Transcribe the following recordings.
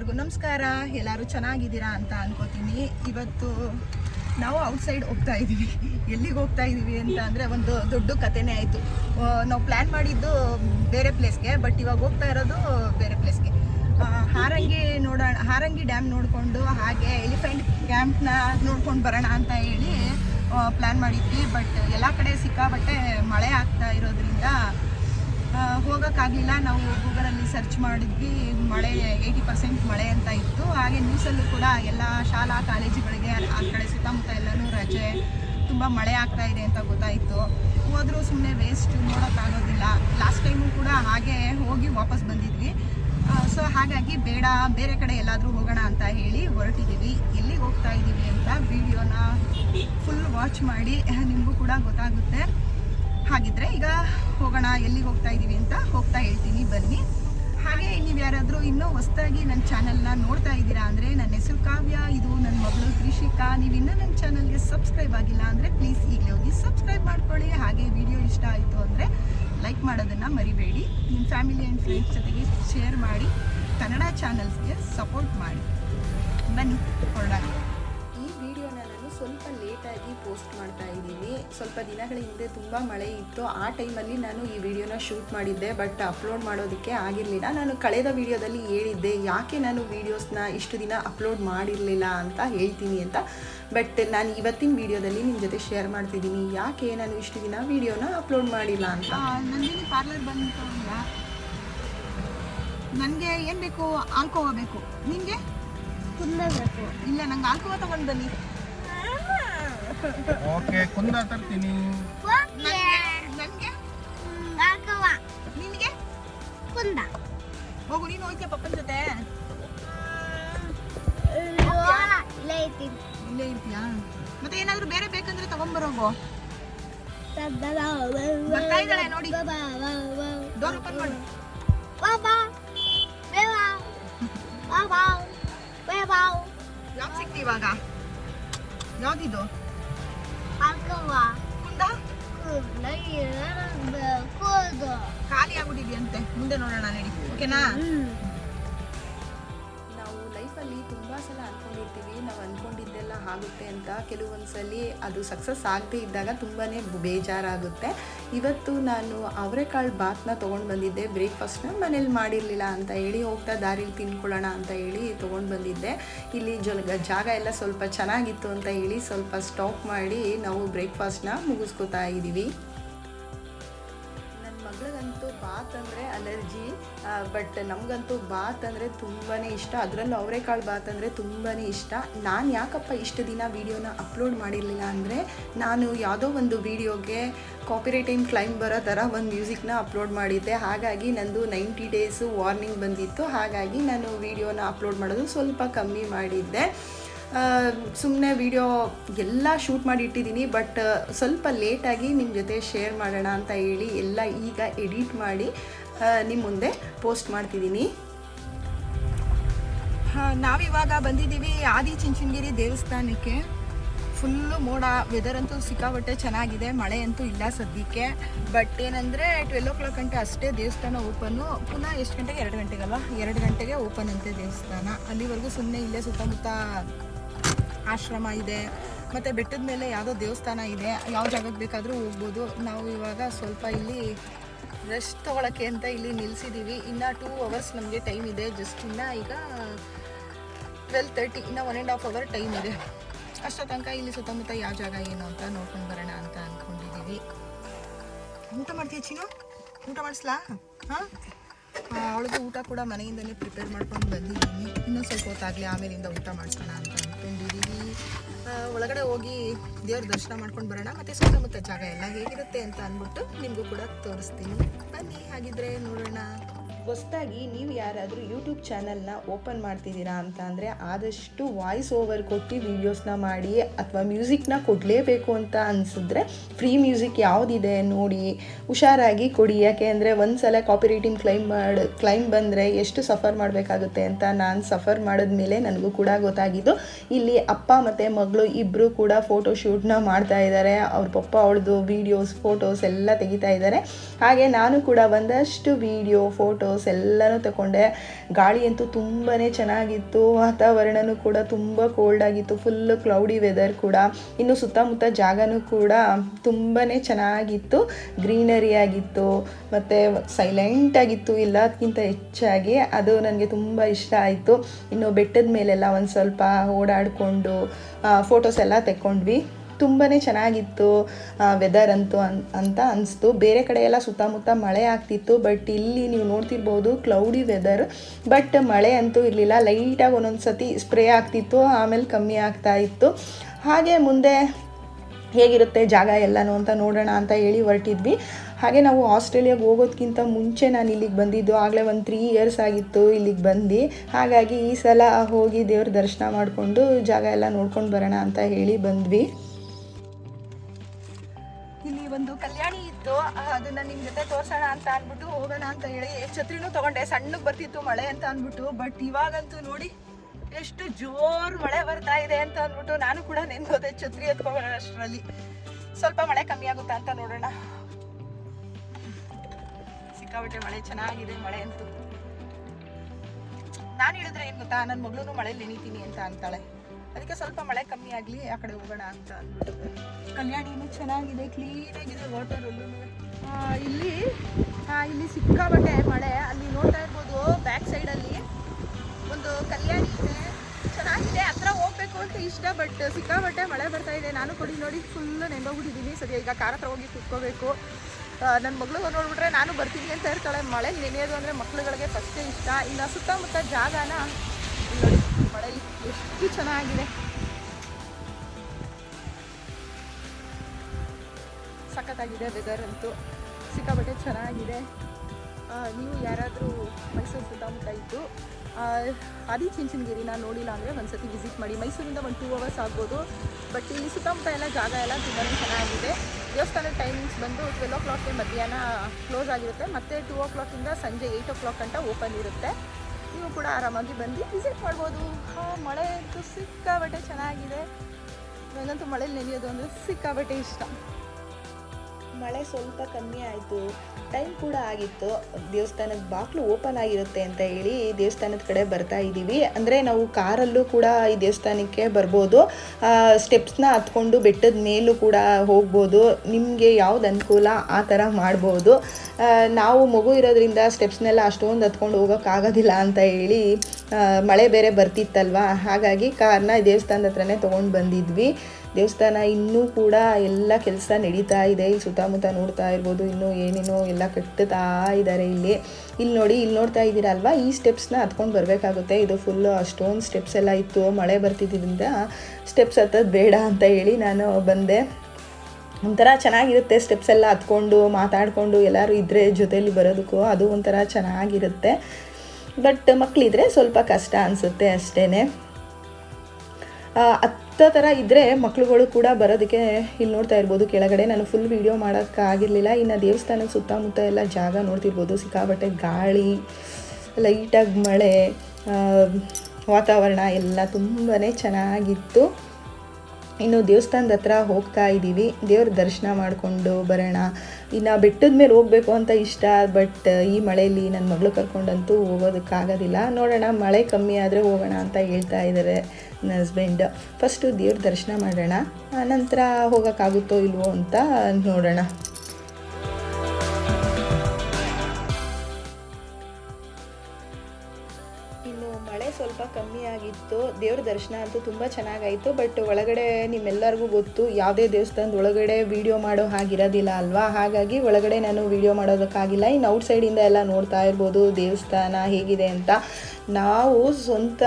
ಎಲ್ಲರಿಗೂ ನಮಸ್ಕಾರ. ಎಲ್ಲರೂ ಚೆನ್ನಾಗಿದ್ದೀರಾ ಅಂತ ಅನ್ಕೋತೀನಿ. ಇವತ್ತು ನಾವು ಔಟ್ಸೈಡ್ ಹೋಗ್ತಾ ಇದ್ದೀವಿ. ಎಲ್ಲಿಗೆ ಹೋಗ್ತಾ ಇದ್ದೀವಿ ಅಂತ ಅಂದರೆ ಒಂದು ದೊಡ್ಡ ಕಥೆನೇ ಆಯಿತು. ನಾವು ಪ್ಲ್ಯಾನ್ ಮಾಡಿದ್ದು ಬೇರೆ ಪ್ಲೇಸ್ಗೆ ಬಟ್ ಇವಾಗ ಹೋಗ್ತಾ ಇರೋದು ಬೇರೆ ಪ್ಲೇಸ್ಗೆ ಹಾರಂಗಿ ನೋಡೋಣ ಹಾರಂಗಿ ಡ್ಯಾಮ್ ನೋಡಿಕೊಂಡು ಹಾಗೆ ಎಲಿಫೆಂಟ್ ಕ್ಯಾಂಪ್ನ ನೋಡ್ಕೊಂಡು ಬರೋಣ ಅಂತ ಹೇಳಿ ಪ್ಲ್ಯಾನ್ ಮಾಡಿದ್ವಿ. ಬಟ್ ಎಲ್ಲ ಕಡೆ ಸಿಕ್ಕಾಬಟ್ಟೆ ಮಳೆ ಆಗ್ತಾ ಇರೋದ್ರಿಂದ ಹೋಗೋಕ್ಕಾಗಲಿಲ್ಲ. ನಾವು ಗೂಗಲಲ್ಲಿ ಸರ್ಚ್ ಮಾಡಿದ್ವಿ, ಮಳೆ ಏಯ್ಟಿ ಪರ್ಸೆಂಟ್ ಮಳೆ ಅಂತ ಇತ್ತು. ಹಾಗೆ ನ್ಯೂಸಲ್ಲೂ ಕೂಡ ಎಲ್ಲ ಶಾಲಾ ಕಾಲೇಜುಗಳಿಗೆ, ಆ ಕಡೆ ಸುತ್ತಮುತ್ತ ಎಲ್ಲನೂ ರಜೆ, ತುಂಬ ಮಳೆ ಆಗ್ತಾ ಇದೆ ಅಂತ ಗೊತ್ತಾಯಿತು. ಹೋದರೂ ಸುಮ್ಮನೆ ವೇಸ್ಟ್ ನೋಡೋಕ್ಕಾಗೋದಿಲ್ಲ. ಲಾಸ್ಟ್ ಟೈಮು ಕೂಡ ಹಾಗೆ ಹೋಗಿ ವಾಪಸ್ ಬಂದಿದ್ವಿ. ಸೊ ಹಾಗಾಗಿ ಬೇಡ, ಬೇರೆ ಕಡೆ ಎಲ್ಲಾದರೂ ಹೋಗೋಣ ಅಂತ ಹೇಳಿ ಹೊರಟಿದ್ದೀವಿ ಎಲ್ಲಿಗೆ ಹೋಗ್ತಾ ಇದ್ದೀವಿ ಅಂತ ವಿಡಿಯೋನ ಫುಲ್ ವಾಚ್ ಮಾಡಿ, ನಿಮಗೂ ಕೂಡ ಗೊತ್ತಾಗುತ್ತೆ. ಹಾಗಿದ್ರೆ ಈಗ ಹೋಗೋಣ, ಎಲ್ಲಿಗೆ ಹೋಗ್ತಾ ಇದ್ದೀವಿ ಅಂತ ಹೋಗ್ತಾ ಹೇಳ್ತೀನಿ, ಬನ್ನಿ. ಹಾಗೆ ನೀವು ಯಾರಾದರೂ ಇನ್ನೂ ಹೊಸದಾಗಿ ನನ್ನ ಚಾನಲ್ನ ನೋಡ್ತಾ ಇದ್ದೀರಾ ಅಂದರೆ ನನ್ನ ಹೆಸರು ಕಾವ್ಯ, ಇದು ನನ್ನ ಮಗಳು ತ್ರಿಷಿಕಾ ನೀವು ಇನ್ನೂ ನನ್ನ ಚಾನಲ್ಗೆ ಸಬ್ಸ್ಕ್ರೈಬ್ ಆಗಿಲ್ಲ ಅಂದರೆ ಪ್ಲೀಸ್ ಈಗಲೇ ಹೋಗಿ ಸಬ್ಸ್ಕ್ರೈಬ್ ಮಾಡ್ಕೊಳ್ಳಿ. ಹಾಗೆ ವಿಡಿಯೋ ಇಷ್ಟ ಆಯಿತು ಅಂದರೆ ಲೈಕ್ ಮಾಡೋದನ್ನು ಮರಿಬೇಡಿ. ನಿಮ್ಮ ಫ್ಯಾಮಿಲಿ ಆ್ಯಂಡ್ ಫ್ರೆಂಡ್ಸ್ ಜೊತೆಗೆ ಶೇರ್ ಮಾಡಿ, ಕನ್ನಡ ಚಾನಲ್ಸ್ಗೆ ಸಪೋರ್ಟ್ ಮಾಡಿ. ಬನ್ನಿ ನಾನು ಸ್ವಲ್ಪ ಲೇಟಾಗಿ ಪೋಸ್ಟ್ ಮಾಡ್ತಾ ಇದ್ದೀನಿ. ಸ್ವಲ್ಪ ದಿನಗಳ ಹಿಂದೆ ತುಂಬ ಮಳೆ ಇತ್ತು. ಆ ಟೈಮಲ್ಲಿ ನಾನು ಈ ವಿಡಿಯೋನ ಶೂಟ್ ಮಾಡಿದ್ದೆ ಬಟ್ ಅಪ್ಲೋಡ್ ಮಾಡೋದಕ್ಕೆ ಆಗಿರಲಿಲ್ಲ. ನಾನು ಕಳೆದ ವಿಡಿಯೋದಲ್ಲಿ ಹೇಳಿದ್ದೆ ಯಾಕೆ ನಾನು ವೀಡಿಯೋಸ್ನ ಇಷ್ಟು ದಿನ ಅಪ್ಲೋಡ್ ಮಾಡಿರಲಿಲ್ಲ ಅಂತ ಹೇಳ್ತೀನಿ ಅಂತ. ಬಟ್ ನಾನು ಇವತ್ತಿನ ವಿಡಿಯೋದಲ್ಲಿ ನಿಮ್ಮ ಜೊತೆ ಶೇರ್ ಮಾಡ್ತಿದ್ದೀನಿ. ಯಾಕೆ ನಾನು ಇಷ್ಟು ದಿನ ವಿಡಿಯೋನ ಅಪ್ಲೋಡ್ ಮಾಡಿಲ್ಲ ಅಂತ? ನಂದಿನಿ ಪಾರ್ಲರ್ ಬಂತು ನನಗೆ ಏನು ಬೇಕು? ಆಲ್ಕೋವಾ ಬೇಕು. ನಿಮಗೆ ಇಲ್ಲ ನಂಗೆ ಆಲ್ಕೋವಾ ತಗೊಂಡು ಬನ್ನಿ. ಓಕೆ ಕುಂದ ತರ್ತೀನಿ. ನನಗೆ? ಕುಂದ. ಹೋಗು ನೀನು ಹೋಗ್ತೀಯ ಪಪ್ಪನ ಜೊತೆ? ಲೈಟಿಂಗ್ ಇಲ್ಲೇ ಇರ್ತೀಯಾ? ಮತ್ತೆ ಏನಾದರೂ ಬೇರೆ ಬೇಕಂದ್ರೆ ತಗೊಂಬರೋಗು ಬರ್ತಾ ಇದ್ದಾಳೆ ನೋಡಿ. ಡೋರ್ ಓಪನ್ ಮಾಡು. ಯಾವ್ದು ಸಿಕ್ತಿ ಇವಾಗ. ಯಾವ್ದಿದು? ಕುಂದ ಖಾಲಿ ಆಗ್ಬಿಟ್ಟಿದ್ಯಂತೆ. ಮುಂದೆ ನೋಡೋಣ ನಡಿ. ಓಕೆನಾ ಲೈಫಲ್ಲಿ ತುಂಬ ಸಲ ಅಂದ್ಕೊಂಡಿರ್ತೀವಿ ನಾವು ಅಂದ್ಕೊಂಡಿದ್ದೆಲ್ಲ ಆಗುತ್ತೆ ಅಂತ ಕೆಲವೊಂದ್ಸಲಿ ಅದು ಸಕ್ಸಸ್ ಆಗದೇ ಇದ್ದಾಗ ತುಂಬಾ ಬೇಜಾರಾಗುತ್ತೆ. ಇವತ್ತು ನಾನು ಅವರೆಕಾಳು ಬಾತ್ನ ತೊಗೊಂಡು ಬಂದಿದ್ದೆ. ಬ್ರೇಕ್ಫಾಸ್ಟ್ನ ಮನೇಲಿ ಮಾಡಿರಲಿಲ್ಲ ಅಂತ ಹೇಳಿ ಹೋಗ್ತಾ ದಾರಿಲಿ ತಿನ್ಕೊಳ್ಳೋಣ ಅಂತ ಹೇಳಿ ತೊಗೊಂಡು ಬಂದಿದ್ದೆ. ಇಲ್ಲಿ ಜೊಲ್ಗ ಜಾಗ ಎಲ್ಲ ಸ್ವಲ್ಪ ಚೆನ್ನಾಗಿತ್ತು ಅಂತ ಹೇಳಿ ಸ್ವಲ್ಪ ಸ್ಟಾಪ್ ಮಾಡಿ ನಾವು ಬ್ರೇಕ್ಫಾಸ್ಟ್ನ ಮುಗಿಸ್ಕೊತಾ ಇದ್ದೀವಿ ನನ್ನ ಮಗಳಿಗಂತೂ ಬಾತ್ ಅಂದರೆ ಅಲರ್ಜಿ ಬಟ್ ನಮಗಂತೂ ಬಾತ್ ಅಂದರೆ ತುಂಬಾ ಇಷ್ಟ. ಅದರಲ್ಲೂ ಅವರೆಕಾಳು ಬಾತ್ ಅಂದರೆ ತುಂಬಾ ಇಷ್ಟ. ನಾನು ಯಾಕಪ್ಪ ಇಷ್ಟು ದಿನ ವೀಡಿಯೋನ ಅಪ್ಲೋಡ್ ಮಾಡಿರಲಿಲ್ಲ ಅಂದರೆ ನಾನು ಯಾವುದೋ ಒಂದು ವೀಡಿಯೋಗೆ ಕಾಪಿರೈಟ್ ಟೈಮ್ ಕ್ಲೈಮ್ ಬರೋ ಥರ ಒಂದು ಮ್ಯೂಸಿಕ್ನ ಅಪ್ಲೋಡ್ ಮಾಡಿದ್ದೆ. ಹಾಗಾಗಿ ನಂದು ನೈಂಟಿ ಡೇಸು ವಾರ್ನಿಂಗ್ ಬಂದಿತ್ತು. ಹಾಗಾಗಿ ನಾನು ವೀಡಿಯೋನ ಅಪ್ಲೋಡ್ ಮಾಡೋದು ಸ್ವಲ್ಪ ಕಮ್ಮಿ ಮಾಡಿದ್ದೆ. ಸುಮ್ಮನೆ ವಿಡಿಯೋ ಎಲ್ಲ ಶೂಟ್ ಮಾಡಿ ಇಟ್ಟಿದ್ದೀನಿ ಬಟ್ ಸ್ವಲ್ಪ ಲೇಟಾಗಿ ನಿಮ್ಮ ಜೊತೆ ಶೇರ್ ಮಾಡೋಣ ಅಂತ ಹೇಳಿ ಎಲ್ಲ ಈಗ ಎಡಿಟ್ ಮಾಡಿ ನಿಮ್ಮ ಮುಂದೆ ಪೋಸ್ಟ್ ಮಾಡ್ತಿದ್ದೀನಿ. ನಾವಿವಾಗ ಬಂದಿದ್ದೀವಿ ಆದಿ ಚುಂಚನಗಿರಿ ದೇವಸ್ಥಾನಕ್ಕೆ. ಫುಲ್ಲು ಮೋಡ ವೆದರ್ ಅಂತೂ ಸಿಕ್ಕಾಬಟ್ಟೆ ಚೆನ್ನಾಗಿದೆ, ಮಳೆ ಅಂತೂ ಇಲ್ಲ ಸದ್ಯಕ್ಕೆ. ಬಟ್ ಏನಂದರೆ ಟ್ವೆಲ್ ಓ ಕ್ಲಾಕ್ ಗಂಟೆ ಅಷ್ಟೇ ದೇವಸ್ಥಾನ ಓಪನ್ನು ಪುನಃ ಎಷ್ಟು ಗಂಟೆಗೆ? ಎರಡು ಗಂಟೆಗಲ್ವಾ? ಎರಡು ಗಂಟೆಗೆ ಓಪನ್ ಅಂತೆ ದೇವಸ್ಥಾನ. ಅಲ್ಲಿವರೆಗೂ ಸುಮ್ಮನೆ ಇಲ್ಲೇ ಸುತ್ತಮುತ್ತ ಆಶ್ರಮ ಇದೆ, ಮತ್ತು ಬೆಟ್ಟದ ಮೇಲೆ ಯಾವುದೋ ದೇವಸ್ಥಾನ ಇದೆ, ಯಾವ ಜಾಗಕ್ಕೆ ಬೇಕಾದರೂ ಹೋಗ್ಬೋದು. ನಾವು ಇವಾಗ ಸ್ವಲ್ಪ ಇಲ್ಲಿ ರೆಸ್ಟ್ ತೊಗೊಳಕ್ಕೆ ಅಂತ ಇಲ್ಲಿ ನಿಲ್ಲಿಸಿದ್ದೀವಿ ಇನ್ನು ಟೂ ಅವರ್ಸ್ ನಮಗೆ ಟೈಮ್ ಇದೆ. ಜಸ್ಟ್ ಇನ್ನು ಈಗ ಟ್ವೆಲ್ ತರ್ಟಿ ಇನ್ನು one and half hour time ಇದೆ. ಅಷ್ಟೋ ತನಕ ಇಲ್ಲಿ ಸುತ್ತಮುತ್ತ ಯಾವ ಜಾಗ ಏನು ಅಂತ ನೋಡ್ಕೊಂಡು ಬರೋಣ ಅಂತ ಅಂದ್ಕೊಂಡಿದ್ದೀವಿ ಊಟ ಮಾಡ್ತೀಯ ಚಿನ್ನು? ಊಟ ಮಾಡಿಸ್ಲಾ? ಹಾಂ? ಅವಳಿಗೆ ಊಟ ಕೂಡ ಮನೆಯಿಂದಲೇ ಪ್ರಿಪೇರ್ ಮಾಡ್ಕೊಂಡು ಬಂದಿದ್ದೀನಿ. ಇನ್ನೂ ಸ್ವಲ್ಪ ಹೊತ್ತಾಗಲಿ, ಆಮೇಲಿಂದ ಊಟ ಮಾಡ್ಸೋಣ ಅಂತ ಒಳಗಡೆ ಹೋಗಿ ದೇವ್ರ ದರ್ಶನ ಮಾಡ್ಕೊಂಡು ಬರೋಣ. ಮತ್ತೆ ಸುತ್ತಮುತ್ತ ಜಾಗ ಎಲ್ಲ ಹೇಗಿರುತ್ತೆ ಅಂತ ಅಂದ್ಬಿಟ್ಟು ನಿಮಗೂ ಕೂಡ ತೋರಿಸ್ತೀನಿ. ಬನ್ನಿ, ಹಾಗಿದ್ರೆ ನೋಡೋಣ. ಹೊಸದಾಗಿ ನೀವು ಯಾರಾದರೂ ಯೂಟ್ಯೂಬ್ ಚಾನಲ್ನ ಓಪನ್ ಮಾಡ್ತಿದ್ದೀರಾ ಅಂತ ಅಂದರೆ ಆದಷ್ಟು ವಾಯ್ಸ್ ಓವರ್ ಕೊಟ್ಟು ವೀಡಿಯೋಸ್ನ ಮಾಡಿ ಅಥವಾ ಮ್ಯೂಸಿಕ್ನ ಕೊಡಲೇಬೇಕು ಅಂತ ಅನಿಸಿದ್ರೆ ಫ್ರೀ ಮ್ಯೂಸಿಕ್ ಯಾವುದಿದೆ ನೋಡಿ ಹುಷಾರಾಗಿ ಕೊಡಿ. ಯಾಕೆ ಅಂದರೆ ಒಂದು ಸಲ ಕಾಪಿರೈಟಿಂಗ್ ಕ್ಲೈಮ್ ಮಾಡಿ ಕ್ಲೈಮ್ ಬಂದರೆ ಎಷ್ಟು ಸಫರ್ ಮಾಡಬೇಕಾಗುತ್ತೆ ಅಂತ ನಾನು ಸಫರ್ ಮಾಡಿದ್ಮೇಲೆ ನನಗೂ ಕೂಡ ಗೊತ್ತಾಗಿದ್ದು ಇಲ್ಲಿ ಅಪ್ಪ ಮತ್ತು ಮಗಳು ಇಬ್ಬರು ಕೂಡ ಫೋಟೋ ಶೂಟ್ನ ಮಾಡ್ತಾ ಇದ್ದಾರೆ. ಅವ್ರ ಪಪ್ಪ ಅವಳದು ವೀಡಿಯೋಸ್ ಫೋಟೋಸ್ ಎಲ್ಲ ತೆಗಿತಾ ಇದ್ದಾರೆ. ಹಾಗೆ ನಾನು ಕೂಡ ಒಂದಷ್ಟು ವೀಡಿಯೋ ಫೋಟೋಸ್ ಫೋಟೋಸ್ ಎಲ್ಲನೂ ತಗೊಂಡೆ ಗಾಳಿ ಅಂತೂ ತುಂಬಾ ಚೆನ್ನಾಗಿತ್ತು. ವಾತಾವರಣನೂ ಕೂಡ ತುಂಬ ಕೋಲ್ಡ್ ಆಗಿತ್ತು. ಫುಲ್ಲು ಕ್ಲೌಡಿ ವೆದರ್ ಕೂಡ. ಇನ್ನು ಸುತ್ತಮುತ್ತ ಜಾಗನೂ ಕೂಡ ತುಂಬಾ ಚೆನ್ನಾಗಿತ್ತು. ಗ್ರೀನರಿ ಆಗಿತ್ತು. ಮತ್ತು ಸೈಲೆಂಟ್ ಆಗಿತ್ತು ಎಲ್ಲದಕ್ಕಿಂತ ಹೆಚ್ಚಾಗಿ. ಅದು ನನಗೆ ತುಂಬ ಇಷ್ಟ ಆಯಿತು. ಇನ್ನು ಬೆಟ್ಟದ ಮೇಲೆಲ್ಲ ಒಂದು ಸ್ವಲ್ಪ ಓಡಾಡಿಕೊಂಡು ಫೋಟೋಸ್ ಎಲ್ಲ ತೆಕ್ಕೊಂಡ್ವಿ. ತುಂಬಾ ಚೆನ್ನಾಗಿತ್ತು ವೆದರ್ ಅಂತೂ ಅನ್, ಅಂತ ಅನಿಸ್ತು. ಬೇರೆ ಕಡೆ ಎಲ್ಲ ಸುತ್ತಮುತ್ತ ಮಳೆ ಆಗ್ತಿತ್ತು ಬಟ್ ಇಲ್ಲಿ ನೀವು ನೋಡ್ತಿರ್ಬೋದು ಕ್ಲೌಡಿ ವೆದರ್ ಬಟ್ ಮಳೆ ಅಂತೂ ಇರಲಿಲ್ಲ. ಲೈಟಾಗಿ ಒಂದೊಂದು ಸತಿ ಸ್ಪ್ರೇ ಆಗ್ತಿತ್ತು, ಆಮೇಲೆ ಕಮ್ಮಿ ಆಗ್ತಾ ಇತ್ತು. ಹಾಗೆ ಮುಂದೆ ಹೇಗಿರುತ್ತೆ ಜಾಗ ಎಲ್ಲನೂ ಅಂತ ನೋಡೋಣ ಅಂತ ಹೇಳಿ ಹೊರಟಿದ್ವಿ. ಹಾಗೆ ನಾವು ಆಸ್ಟ್ರೇಲಿಯಾಗೆ ಹೋಗೋದಕ್ಕಿಂತ ಮುಂಚೆ ನಾನು ಇಲ್ಲಿಗೆ ಬಂದಿದ್ದು, ಆಗಲೇ ಒಂದು ತ್ರೀ ಇಯರ್ಸ್ ಆಗಿತ್ತು ಇಲ್ಲಿಗೆ ಬಂದು. ಹಾಗಾಗಿ ಈ ಸಲ ಹೋಗಿ ದೇವ್ರ ದರ್ಶನ ಮಾಡಿಕೊಂಡು ಜಾಗ ಎಲ್ಲ ನೋಡ್ಕೊಂಡು ಬರೋಣ ಅಂತ ಹೇಳಿ ಬಂದ್ವಿ. ಇತ್ತು. ಅದನ್ನ ನಿಮ್ ಜೊತೆ ತೋರ್ಸೋಣ ಅಂತ ಅನ್ಬಿಟ್ಟು ಹೋಗೋಣ ಅಂತ ಹೇಳಿ ಛತ್ರಿನೂ ತಗೊಂಡೆ. ಸಣ್ಣಗೆ ಬರ್ತಿತ್ತು ಮಳೆ ಅಂತ ಅನ್ಬಿಟ್ಟು ಬಟ್ ಇವಾಗಂತೂ ನೋಡಿ, ಎಷ್ಟು ಜೋರ್ ಮಳೆ ಬರ್ತಾ ಇದೆ ಅಂತ ಅಂದ್ಬಿಟ್ಟು ನಾನು ಕೂಡ ನೆನ್ಕೋದೆ ಛತ್ರಿ ಎತ್ಕೊಳ್ಳೋಣ ಅಷ್ಟರಲ್ಲಿ ಸ್ವಲ್ಪ ಮಳೆ ಕಮ್ಮಿ ಆಗುತ್ತಾ ಅಂತ ನೋಡೋಣ. ಸಿಕ್ಕಾಬಿಟ್ಟೆ ಮಳೆ ಚೆನ್ನಾಗಿದೆ ಮಳೆ ಅಂತೂ. ನಾನು ಹೇಳಿದ್ರೆ ಏನು ಗೊತ್ತಾ? ನನ್ನ ಮಗಳು ಮಳೆಲಿ ನೆನಿತೀನಿ ಅಂತ ಅಂತಾಳೆ. ಅದಕ್ಕೆ ಸ್ವಲ್ಪ ಮಳೆ ಕಮ್ಮಿ ಆಗಲಿ, ಆ ಕಡೆ ಹೋಗೋಣ ಅಂತ ಅಂದ್ಬಿಟ್ಟು. ಕಲ್ಯಾಣಿನೂ ಚೆನ್ನಾಗಿದೆ ಕ್ಲೀನಾಗಿದೆ ವಾಟರ್ ಇಲ್ಲಿ ಇಲ್ಲಿ ಸಿಕ್ಕಾಬಟ್ಟೆ ಮಳೆ. ಅಲ್ಲಿ ನೋಡ್ತಾ ಇರ್ಬೋದು ಬ್ಯಾಕ್ ಸೈಡಲ್ಲಿ ಒಂದು ಕಲ್ಯಾಣಿ ಇದೆ. ಚೆನ್ನಾಗಿದೆ, ಹತ್ರ ಹೋಗ್ಬೇಕು ಅಂತ ಇಷ್ಟ ಬಟ್ ಸಿಕ್ಕಾಬಟ್ಟೆ ಮಳೆ ಬರ್ತಾ ಇದೆ. ನಾನು ಕೊಡಿ ನೋಡಿ ಫುಲ್ ನೆಂದೋಗ್ಬಿಟ್ಟಿದ್ದೀನಿ. ಸರಿ ಈಗ ಕಾರ ಹತ್ರ ಹೋಗಿ ಕುತ್ಕೋಬೇಕು. ನನ್ನ ಮಗಳು ನೋಡ್ಬಿಟ್ರೆ ನಾನು ಬರ್ತೀನಿ ಅಂತ ಇರ್ತಾಳೆ. ಮಳೆ ನೆನೆಯೋದು ಅಂದರೆ ಮಕ್ಳುಗಳಿಗೆ ಫಸ್ಟೇ ಇಷ್ಟ. ಇನ್ನು ಸುತ್ತಮುತ್ತ ಜಾಗನ ಇಲ್ಲಿ ಮಳೆ ಎಷ್ಟು ಚೆನ್ನಾಗಿದೆ. ಸಖತ್ತಾಗಿದೆ ವೆದರ್ ಅಂತೂ. ಸಿಕ್ಕಾಪಟ್ಟೆ ಚೆನ್ನಾಗಿದೆ. ನೀವು ಯಾರಾದರೂ ಮೈಸೂರು ಸುತ್ತಮುತ್ತ ಇದ್ದು ಆ, ಆದಿಚುಂಚನಗಿರಿನ ನೋಡಿಲ್ಲ ಅಂದರೆ ಒಂದು ಸತಿ ವಿಸಿಟ್ ಮಾಡಿ. ಮೈಸೂರಿಂದ ಒಂದು ಟೂ ಅವರ್ಸ್ ಆಗ್ಬೋದು. ಬಟ್ ಇಲ್ಲಿ ಸುತ್ತಮುತ್ತ ಎಲ್ಲ ಜಾಗ ಎಲ್ಲ ತುಂಬಾ ಚೆನ್ನಾಗಿದೆ. ದೇವಸ್ಥಾನದ ಟೈಮಿಂಗ್ಸ್ ಬಂದು ಟ್ವೆಲ್ ಓ ಕ್ಲಾಕ್ಗೆ ಮಧ್ಯಾಹ್ನ ಕ್ಲೋಸ್ ಆಗಿರುತ್ತೆ. ಮತ್ತು ಟೂ ಓ ಕ್ಲಾಕಿಂದ ಸಂಜೆ ಏಯ್ಟ್ ಓ ಕ್ಲಾಕ್ ಅಂತ ಓಪನ್ ಇರುತ್ತೆ. ನೀವು ಕೂಡ ಆರಾಮಾಗಿ ಬಂದು ವಿಸಿಟ್ ಮಾಡ್ಬೋದು. ಹಾಂ, ಮಳೆ ಅಂತೂ ಸಿಕ್ಕಾಬಟ್ಟೆ ಚೆನ್ನಾಗಿದೆ. ನನಗಂತೂ ಮಳೆಯಲ್ಲಿ ನೆನೆಯೋದು ಅಂದರೆ ಸಿಕ್ಕಾಬಟ್ಟೆ ಇಷ್ಟ. ಮಳೆ ಸ್ವಲ್ಪ ಕಮ್ಮಿ ಆಯಿತು. ಟೈಮ್ ಕೂಡ ಆಗಿತ್ತು. ದೇವಸ್ಥಾನದ ಬಾಗಿಲು ಓಪನ್ ಆಗಿರುತ್ತೆ ಅಂತ ಹೇಳಿ ದೇವಸ್ಥಾನದ ಕಡೆ ಬರ್ತಾ ಇದ್ದೀವಿ ಅಂದರೆ ನಾವು ಕಾರಲ್ಲೂ ಕೂಡ ಈ ದೇವಸ್ಥಾನಕ್ಕೆ ಬರ್ಬೋದು. ಸ್ಟೆಪ್ಸ್ನ ಹತ್ಕೊಂಡು ಬೆಟ್ಟದ ಮೇಲೂ ಕೂಡ ಹೋಗ್ಬೋದು. ನಿಮಗೆ ಯಾವ್ದು ಅನುಕೂಲ ಆ ಥರ ಮಾಡ್ಬೋದು. ನಾವು ಮಗು ಇರೋದ್ರಿಂದ ಸ್ಟೆಪ್ಸ್ನೆಲ್ಲ ಅಷ್ಟೊಂದು ಹತ್ಕೊಂಡು ಹೋಗೋಕ್ಕಾಗೋದಿಲ್ಲ ಅಂತ ಹೇಳಿ ಮಳೆ ಬೇರೆ ಬರ್ತಿತ್ತಲ್ವ? ಹಾಗಾಗಿ ಕಾರ್ನ ದೇವಸ್ಥಾನದ ಹತ್ರನೇ ತೊಗೊಂಡು ಬಂದಿದ್ವಿ. ದೇವಸ್ಥಾನ ಇನ್ನೂ ಕೂಡ ಎಲ್ಲ ಕೆಲಸ ನಡೀತಾ ಇದೆ. ಈ ಸುತ್ತಮುತ್ತ ನೋಡ್ತಾ ಇರ್ಬೋದು. ಇನ್ನೂ ಏನೇನೋ ಎಲ್ಲ ಕಟ್ಟುತ್ತಾ ಇದ್ದಾರೆ ಇಲ್ಲಿ. ಇಲ್ಲಿ ನೋಡಿ, ಇಲ್ಲಿ ನೋಡ್ತಾ ಇದ್ದೀರಲ್ವಾ? ಈ ಸ್ಟೆಪ್ಸ್ನ ಹತ್ಕೊಂಡು ಬರಬೇಕಾಗುತ್ತೆ. ಇದು ಫುಲ್ಲು ಅಷ್ಟೊಂದು ಸ್ಟೆಪ್ಸ್ ಎಲ್ಲ ಇತ್ತು. ಮಳೆ ಬರ್ತಿದ್ದರಿಂದ ಸ್ಟೆಪ್ಸ್ ಹತ್ತೋದು ಬೇಡ ಅಂತ ಹೇಳಿ ನಾನು ಬಂದೆ. ಒಂಥರ ಚೆನ್ನಾಗಿರುತ್ತೆ ಸ್ಟೆಪ್ಸ್ ಎಲ್ಲ ಹತ್ಕೊಂಡು, ಮಾತಾಡಿಕೊಂಡು ಎಲ್ಲರೂ ಇದ್ದರೆ ಜೊತೆಯಲ್ಲಿ ಬರೋದಕ್ಕೂ. ಅದು ಒಂಥರ ಚೆನ್ನಾಗಿರುತ್ತೆ. ಬಟ್ ಮಕ್ಕಳಿದ್ರೆ ಸ್ವಲ್ಪ ಕಷ್ಟ ಅನಿಸುತ್ತೆ ಅಷ್ಟೇ ಹತ್ತ ಥರ ಇದ್ದರೆ ಮಕ್ಳುಗಳು ಕೂಡ ಬರೋದಕ್ಕೆ ಇಲ್ಲಿ ನೋಡ್ತಾ ಇರ್ಬೋದು. ಕೆಳಗಡೆ ನಾನು ಫುಲ್ ವೀಡಿಯೋ ಮಾಡೋಕ್ಕಾಗಿರಲಿಲ್ಲ ಇನ್ನು ದೇವಸ್ಥಾನದ ಸುತ್ತಮುತ್ತ ಎಲ್ಲ ಜಾಗ ನೋಡ್ತಿರ್ಬೋದು. ಸಿಕ್ಕಾಬಟ್ಟೆ ಗಾಳಿ ಲೈಟಾಗಿ ಮಳೆ ವಾತಾವರಣ ಎಲ್ಲ ತುಂಬಾ ಚೆನ್ನಾಗಿತ್ತು. ಇನ್ನು ದೇವಸ್ಥಾನದ ಹತ್ರ ಹೋಗ್ತಾ ಇದ್ದೀವಿ ದೇವ್ರ ದರ್ಶನ ಮಾಡಿಕೊಂಡು ಬರೋಣ. ಇನ್ನು ಬೆಟ್ಟದ ಮೇಲೆ ಹೋಗಬೇಕು ಅಂತ ಇಷ್ಟ ಬಟ್ ಈ ಮಳೆಯಲ್ಲಿ ನನ್ನ ಮಗಳು ಕರ್ಕೊಂಡಂತೂ ಹೋಗೋದಕ್ಕಾಗೋದಿಲ್ಲ. ನೋಡೋಣ, ಮಳೆ ಕಮ್ಮಿ ಆದರೆ ಹೋಗೋಣ ಅಂತ ಹೇಳ್ತಾ ಇದ್ದಾರೆ ನನ್ನ ಹಸ್ಬೆಂಡ್ ಫಸ್ಟು ದೇವ್ರ ದರ್ಶನ ಮಾಡೋಣ ಆನಂತರ ಹೋಗೋಕ್ಕಾಗುತ್ತೋ ಇಲ್ವೋ ಅಂತ ನೋಡೋಣ. ಇನ್ನು ಮಳೆ ಸ್ವಲ್ಪ ಕಮ್ಮಿ ಆಗಿತ್ತು. ದೇವ್ರ ದರ್ಶನ ಅಂತೂ ತುಂಬ ಚೆನ್ನಾಗಾಯಿತು. ಬಟ್ ಒಳಗಡೆ ನಿಮ್ಮೆಲ್ಲರಿಗೂ ಗೊತ್ತು, ಯಾವುದೇ ದೇವಸ್ಥಾನದ ಒಳಗಡೆ ವಿಡಿಯೋ ಮಾಡೋ ಹಾಗಿರೋದಿಲ್ಲ ಅಲ್ವಾ? ಹಾಗಾಗಿ ಒಳಗಡೆ ನಾನು ವಿಡಿಯೋ ಮಾಡೋದಕ್ಕಾಗಿಲ್ಲ. ಇನ್ನು ಔಟ್ ಸೈಡಿಂದ ಎಲ್ಲ ನೋಡ್ತಾ ಇರ್ಬೋದು, ದೇವಸ್ಥಾನ ಹೇಗಿದೆ ಅಂತ. ನಾವು ಸ್ವಂತ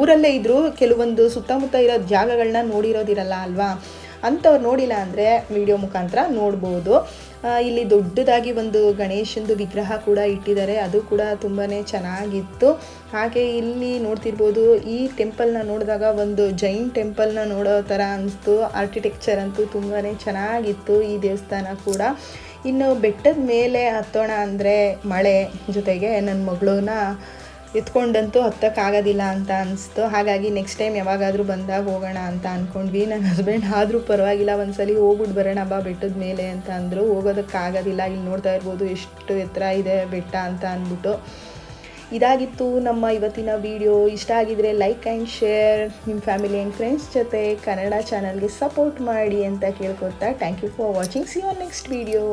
ಊರಲ್ಲೇ ಇದ್ದರೂ ಕೆಲವೊಂದು ಸುತ್ತಮುತ್ತ ಇರೋ ಜಾಗಗಳನ್ನ ನೋಡಿರೋದಿರಲ್ಲ ಅಲ್ವಾ? ಅಂಥವ್ರು ನೋಡಿಲ್ಲ ಅಂದರೆ ವಿಡಿಯೋ ಮುಖಾಂತರ ನೋಡ್ಬೋದು. ಇಲ್ಲಿ ದೊಡ್ಡದಾಗಿ ಒಂದು ಗಣೇಶಂದು ವಿಗ್ರಹ ಕೂಡ ಇಟ್ಟಿದ್ದಾರೆ. ಅದು ಕೂಡ ತುಂಬಾ ಚೆನ್ನಾಗಿತ್ತು. ಹಾಗೆ ಇಲ್ಲಿ ನೋಡ್ತಿರ್ಬೋದು, ಈ ಟೆಂಪಲ್ನ ನೋಡಿದಾಗ ಒಂದು ಜೈನ್ ಟೆಂಪಲ್ನ ನೋಡೋ ಥರ ಅನಿಸ್ತು. ಆರ್ಕಿಟೆಕ್ಚರ್ ಅಂತೂ ತುಂಬಾ ಚೆನ್ನಾಗಿತ್ತು ಈ ದೇವಸ್ಥಾನ ಕೂಡ. ಇನ್ನು ಬೆಟ್ಟದ ಮೇಲೆ ಹತ್ತೋಣ ಅಂದರೆ ಮಳೆ ಜೊತೆಗೆ ನನ್ನ ಮಗಳನ್ನ ಎತ್ಕೊಂಡಂತೂ ಹತ್ತಕ್ಕಾಗೋದಿಲ್ಲ ಅಂತ ಅನಿಸ್ತು. ಹಾಗಾಗಿ ನೆಕ್ಸ್ಟ್ ಟೈಮ್ ಯಾವಾಗಾದರೂ ಬಂದಾಗ ಹೋಗೋಣ ಅಂತ ಅಂದ್ಕೊಂಡ್ವಿ ನನ್ನ ಹಸ್ಬೆಂಡ್ ಆದರೂ ಪರವಾಗಿಲ್ಲ, ಒಂದ್ಸಲಿ ಹೋಗ್ಬಿಟ್ಟು ಬರೋಣ ಬಾ ಬೆಟ್ಟದ ಮೇಲೆ ಅಂತ ಅಂದರು. ಹೋಗೋದಕ್ಕಾಗೋದಿಲ್ಲ. ಇಲ್ಲಿ ನೋಡ್ತಾ ಇರ್ಬೋದು ಎಷ್ಟು ಎತ್ತರ ಇದೆ ಬೆಟ್ಟ ಅಂತ ಅಂದ್ಬಿಟ್ಟು. ಇದಾಗಿತ್ತು ನಮ್ಮ ಇವತ್ತಿನ ವಿಡಿಯೋ ಇಷ್ಟ ಆಗಿದ್ರೆ ಲೈಕ್ ಆ್ಯಂಡ್ ಶೇರ್ ನಿಮ್ಮ ಫ್ಯಾಮಿಲಿ ಆ್ಯಂಡ್ ಫ್ರೆಂಡ್ಸ್ ಜೊತೆ ಕನ್ನಡ ಚಾನಲ್ಗೆ ಸಪೋರ್ಟ್ ಮಾಡಿ ಅಂತ ಕೇಳ್ಕೊತಾ thank you for watching see your next video